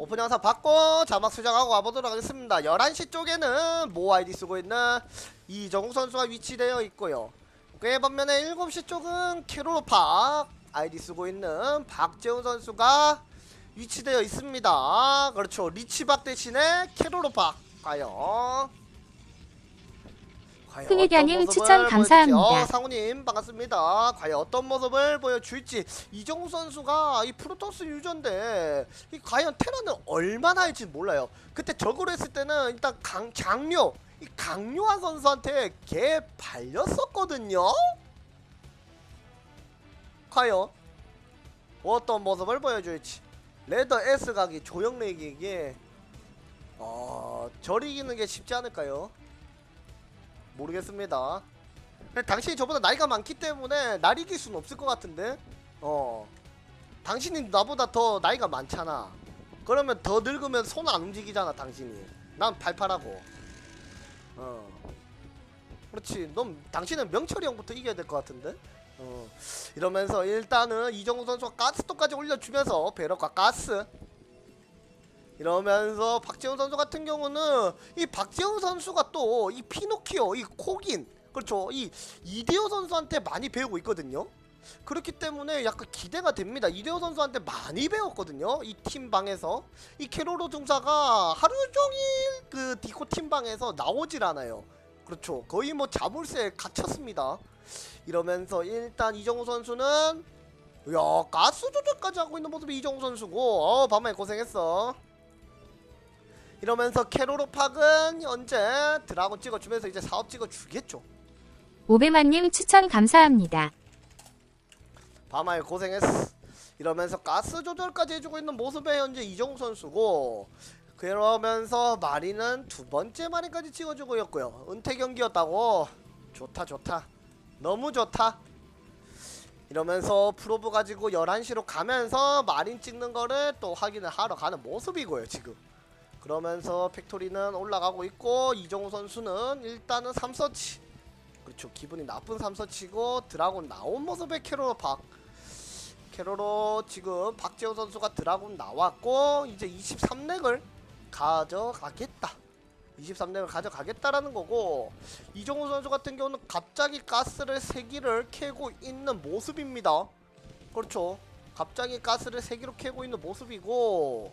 오픈 영상 받고 자막 수정하고 와보도록 하겠습니다. 11시 쪽에는 모 아이디 쓰고 있는 이정우 선수가 위치되어 있고요. 그에 반면에 7시 쪽은 캐롤파 아이디 쓰고 있는 박재훈 선수가 위치되어 있습니다. 그렇죠. 리치박 대신에 캐롤파 과연 흥이견님 어떤 모습을 추천 감사합니다. 어, 상우님 반갑습니다. 과연 어떤 모습을 보여줄지 이정우 선수가 이 프로토스 유저인데 이 과연 테라는 얼마나 할지 몰라요. 그때 적으로 했을 때는 일단 강 장료 이 강요한 선수한테 개 발렸었거든요. 과연 어떤 모습을 보여줄지 레더 S 각이 조영래에게 어, 절 이기는 게 쉽지 않을까요? 모르겠습니다. 당신이 저보다 나이가 많기 때문에 날 이길 수는 없을 것 같은데. 어. 당신이 나보다 더 나이가 많잖아. 그러면 더 늙으면 손 안 움직이잖아, 당신이. 난 팔팔하고. 어. 그렇지. 넌 당신은 명철이 형부터 이겨야 될 것 같은데. 어. 이러면서 일단은 이정우 선수가 가스톱까지 올려주면서 배럭과 가스 이러면서 박재훈 선수 같은 경우는 이 박재훈 선수가 또 이 피노키오 이 코긴 그렇죠. 이 이대호 선수한테 많이 배우고 있거든요. 그렇기 때문에 약간 기대가 됩니다. 이대호 선수한테 많이 배웠거든요. 이 팀방에서. 이 캐로로 중사가 하루 종일 그 디코 팀방에서 나오질 않아요. 그렇죠. 거의 뭐 자물쇠 갇혔습니다. 이러면서 일단 이정우 선수는 야 가스 조절까지 하고 있는 모습이 이정우 선수고. 어 밤에 고생했어 이러면서 캐로로팍은 현재 드라곤 찍어주면서 이제 사업 찍어주겠죠. 오베만님 추천 감사합니다. 밤하에 고생했어. 이러면서 가스 조절까지 해주고 있는 모습의 현재 이정우 선수고 그러면서 마리는 두 번째 마리까지 찍어주고 있고요. 은퇴 경기였다고. 좋다 좋다. 너무 좋다. 이러면서 프로브 가지고 11시로 가면서 마린 찍는 거를 또 확인을 하러 가는 모습이고요 지금. 그러면서 팩토리는 올라가고 있고 이정우 선수는 일단은 3서치. 그렇죠. 기분이 나쁜 3서치고 드라곤 나온 모습의 캐롤 박 캐롤로 지금 박재호 선수가 드라곤 나왔고 이제 23렉을 가져가겠다. 23렉을 가져가겠다라는 거고 이정우 선수 같은 경우는 갑자기 가스를 3기를 캐고 있는 모습입니다. 그렇죠. 갑자기 가스를 3기로 캐고 있는 모습이고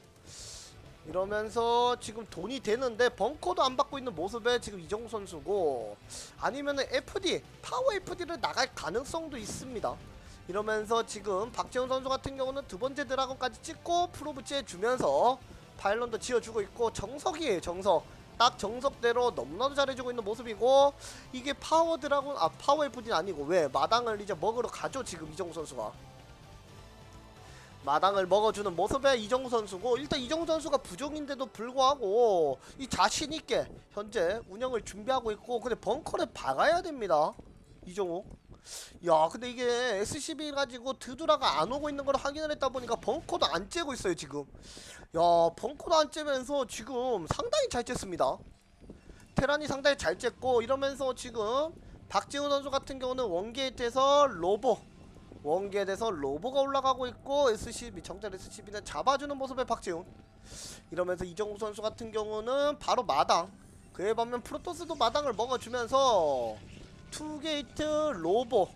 이러면서 지금 돈이 되는데 벙커도 안 받고 있는 모습에 지금 이정우 선수고 아니면은 FD 파워 FD를 나갈 가능성도 있습니다. 이러면서 지금 박재훈 선수 같은 경우는 두 번째 드라곤까지 찍고 프로브 째주면서 파일런도 지어주고 있고 정석이에요 정석. 딱 정석대로 너무나도 잘해주고 있는 모습이고 이게 파워 드라곤 아 파워 FD는 아니고 왜? 마당을 이제 먹으러 가죠 지금 이정우 선수가 마당을 먹어주는 모습의 이정우 선수고 일단 이정우 선수가 부족인데도 불구하고 이 자신 있게 현재 운영을 준비하고 있고 근데 벙커를 박아야 됩니다 이정우. 야 근데 이게 SCB 가지고 드두라가 안 오고 있는 걸 확인을 했다 보니까 벙커도 안 째고 있어요 지금. 야 벙커도 안 째면서 지금 상당히 잘 쨌습니다. 테란이 상당히 잘 쨌고 이러면서 지금 박지훈 선수 같은 경우는 원게이트에서 로보 원게에서 로보가 올라가고 있고 SCB 정찰 SCB는 잡아주는 모습의 박재훈. 이러면서 이정우 선수 같은 경우는 바로 마당. 그에 반면 프로토스도 마당을 먹어주면서 투게이트 로보.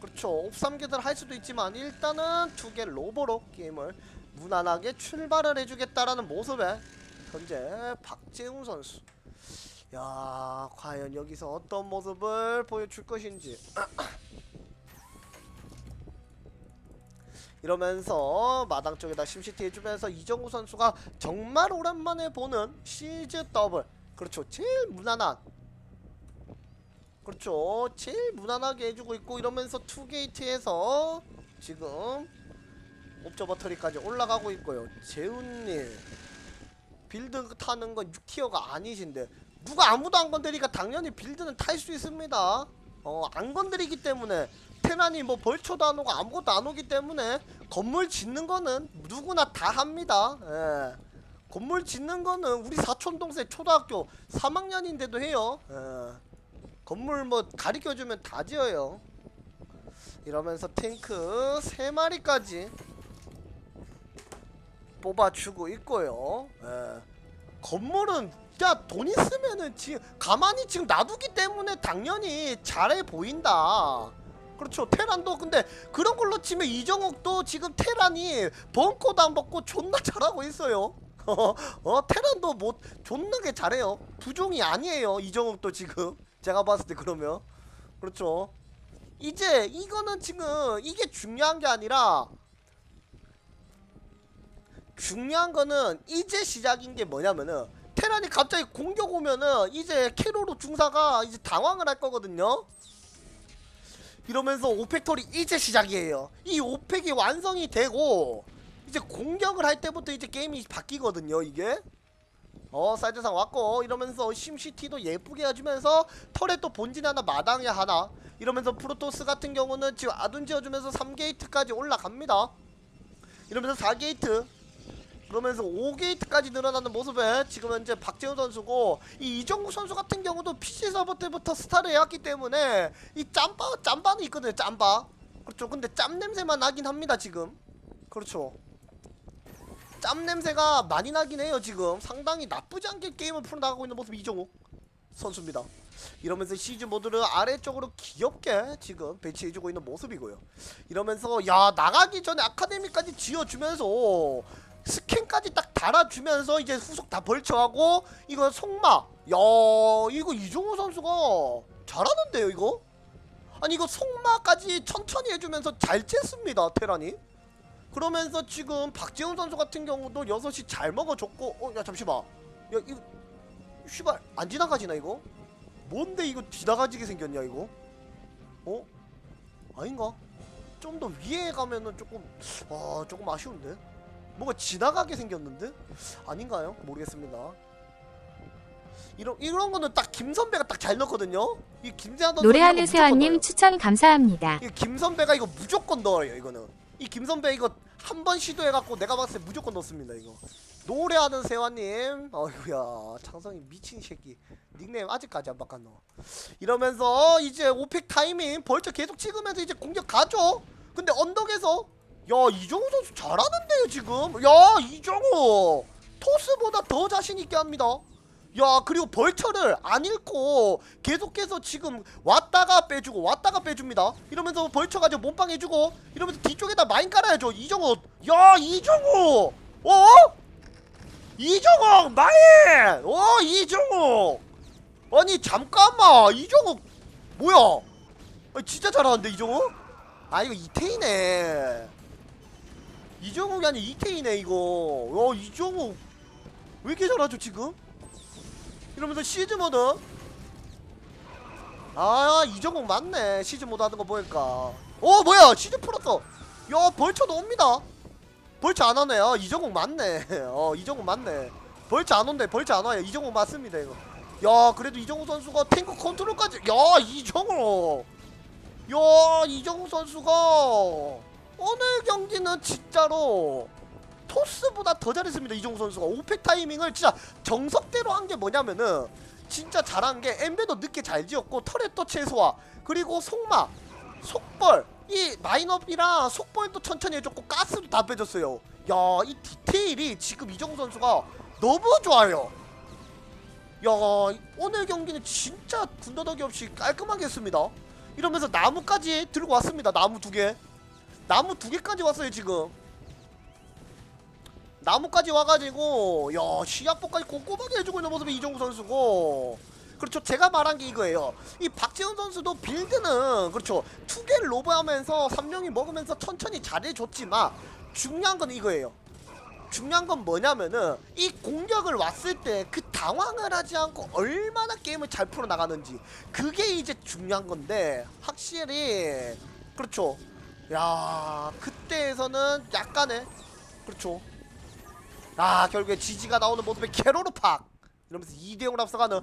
그렇죠. 옵삼계들 할 수도 있지만 일단은 투게 로보로 게임을 무난하게 출발을 해주겠다라는 모습에 현재 박재훈 선수. 야 과연 여기서 어떤 모습을 보여줄 것인지 이러면서 마당 쪽에다 심시티 해주면서 이정우 선수가 정말 오랜만에 보는 시즈 더블. 그렇죠. 제일 무난한. 그렇죠. 제일 무난하게 해주고 있고 이러면서 투게이트에서 지금 옵저버터리까지 올라가고 있고요. 재훈님. 빌드 타는 건 6티어가 아니신데 누가 아무도 안 건드리니까 당연히 빌드는 탈 수 있습니다. 어 안 건드리기 때문에 테란이 뭐 벌초도 안 오고 아무것도 안 오기 때문에 건물 짓는 거는 누구나 다 합니다. 예. 건물 짓는 거는 우리 사촌 동생 초등학교 3학년인데도 해요. 예. 건물 뭐 가르쳐 주면 다 지어요. 이러면서 탱크 3마리까지 뽑아주고 있고요. 예. 건물은 야 돈 있으면은 지금 가만히 지금 놔두기 때문에 당연히 잘해 보인다. 그렇죠. 테란도 근데 그런 걸로 치면 이정욱도 지금 테란이 벙커도 안 받고 존나 잘하고 있어요. 어 테란도 뭐 존나게 잘해요. 부종이 아니에요. 이정욱도 지금 제가 봤을 때 그러면 그렇죠. 이제 이거는 지금 이게 중요한 게 아니라 중요한 거는 이제 시작인 게 뭐냐면은 테란이 갑자기 공격 오면은 이제 캐로로 중사가 이제 당황을 할 거거든요. 이러면서 오펙터리 이제 시작이에요. 이 오펙이 완성이 되고 이제 공격을 할 때부터 이제 게임이 바뀌거든요. 이게 어 사이드상 왔고 이러면서 심시티도 예쁘게 해주면서 털에 또 본진 하나 마당에 하나 이러면서 프로토스 같은 경우는 지금 아둔 지어주면서 3게이트까지 올라갑니다. 이러면서 4게이트 그러면서 5게이트까지 늘어나는 모습에 지금 현재 박재훈 선수고 이 이정국 선수 같은 경우도 PC 서버 때부터 스타를 해왔기 때문에 이 짬바 짬바는 있거든요 짬바. 그렇죠. 근데 짬 냄새만 나긴 합니다 지금. 그렇죠. 짬 냄새가 많이 나긴 해요 지금. 상당히 나쁘지 않게 게임을 풀어나가고 있는 모습 이정욱 선수입니다. 이러면서 시즈 모드를 아래쪽으로 귀엽게 지금 배치해주고 있는 모습이고요. 이러면서 야 나가기 전에 아카데미까지 지어주면서 스캔까지 딱 달아주면서 이제 후속 다 벌쳐하고 이거 속마. 야 이거 이종호 선수가 잘하는데요 이거? 아니 이거 속마까지 천천히 해주면서 잘 쬐습니다 테란이. 그러면서 지금 박재훈 선수 같은 경우도 6시 잘 먹어줬고 어 야 잠시만. 야 이거 씨발 안 지나가지나 이거? 뭔데 이거 지나가지게 생겼냐 이거? 어? 아닌가? 좀 더 위에 가면은 조금 아 조금 아쉬운데 뭔가 지나가게 생겼는데? 아닌가요? 모르겠습니다. 이런 이런 거는 딱 김선배가 딱 잘 넣거든요? 이 선수 노래하는 넣어요. 추천 감사합니다. 이 김선배가 이거 무조건 넣어요 이거는. 이 김선배 이거 한 번 시도해갖고 내가 봤을 때 무조건 넣습니다 이거. 노래하는 세환님 어이구야 창성이 미친 새끼. 닉네임 아직까지 안 바꿨노. 이러면서 이제 오펙 타이밍 벌써 계속 찍으면서 이제 공격 가죠? 근데 언덕에서 야 이정우 선수 잘하는데요 지금? 야 이정우! 토스보다 더 자신있게 합니다. 야 그리고 벌처를 안 잃고 계속해서 지금 왔다가 빼주고 왔다가 빼줍니다. 이러면서 벌처 가지고 몸빵 해주고 이러면서 뒤쪽에다 마인 깔아야죠. 이정우! 야 이정우! 어? 이정우! 마인! 어 이정우! 아니 잠깐만! 이정우! 뭐야? 아니, 진짜 잘하는데 이정우? 아 이거 이태이네 이정욱이 아니 이태이네 이거. 야 이정우 왜 이렇게 잘하죠 지금? 이러면서 시즈 모드. 아 이정욱 맞네 시즈 모드 하는 거 보니까. 어 뭐야 시즈 풀었어. 야 벌쳐도 옵니다. 벌쳐 안 오네. 요 이정욱 맞네. 어 이정욱 맞네. 벌쳐 안 온대 벌쳐 안 와요. 이정욱 맞습니다 이거. 야 그래도 이정욱 선수가 탱크 컨트롤까지. 야 이정욱. 야 이정욱 선수가 오늘 경기는 진짜로 토스보다 더 잘했습니다 이정우 선수가. 오펙 타이밍을 진짜 정석대로 한 게 뭐냐면은 진짜 잘한 게 엠베도 늦게 잘 지었고 터렛도 최소화 그리고 속마 속벌 이 마인업이랑 속벌도 천천히 해줬고 가스도 다 빼줬어요. 야 이 디테일이 지금 이정우 선수가 너무 좋아요. 야 오늘 경기는 진짜 군더더기 없이 깔끔하게 했습니다. 이러면서 나무까지 들고 왔습니다 나무 두개 나무 두 개까지 왔어요 지금. 나무까지 와가지고 야 시야포까지 꼼꼼하게 해주고 있는 모습이 이종구 선수고. 그렇죠. 제가 말한 게 이거예요. 이 박재훈 선수도 빌드는 그렇죠. 투 개를 로브하면서 삼룡이 먹으면서 천천히 잘해줬지만 중요한 건 이거예요. 중요한 건 뭐냐면은 이 공격을 왔을 때 그 당황을 하지 않고 얼마나 게임을 잘 풀어나가는지. 그게 이제 중요한 건데 확실히 그렇죠 야 그때에서는 약간의 그렇죠. 아 결국에 지지가 나오는 모습의 캐로르팍! 이러면서 2대0으로 앞서가는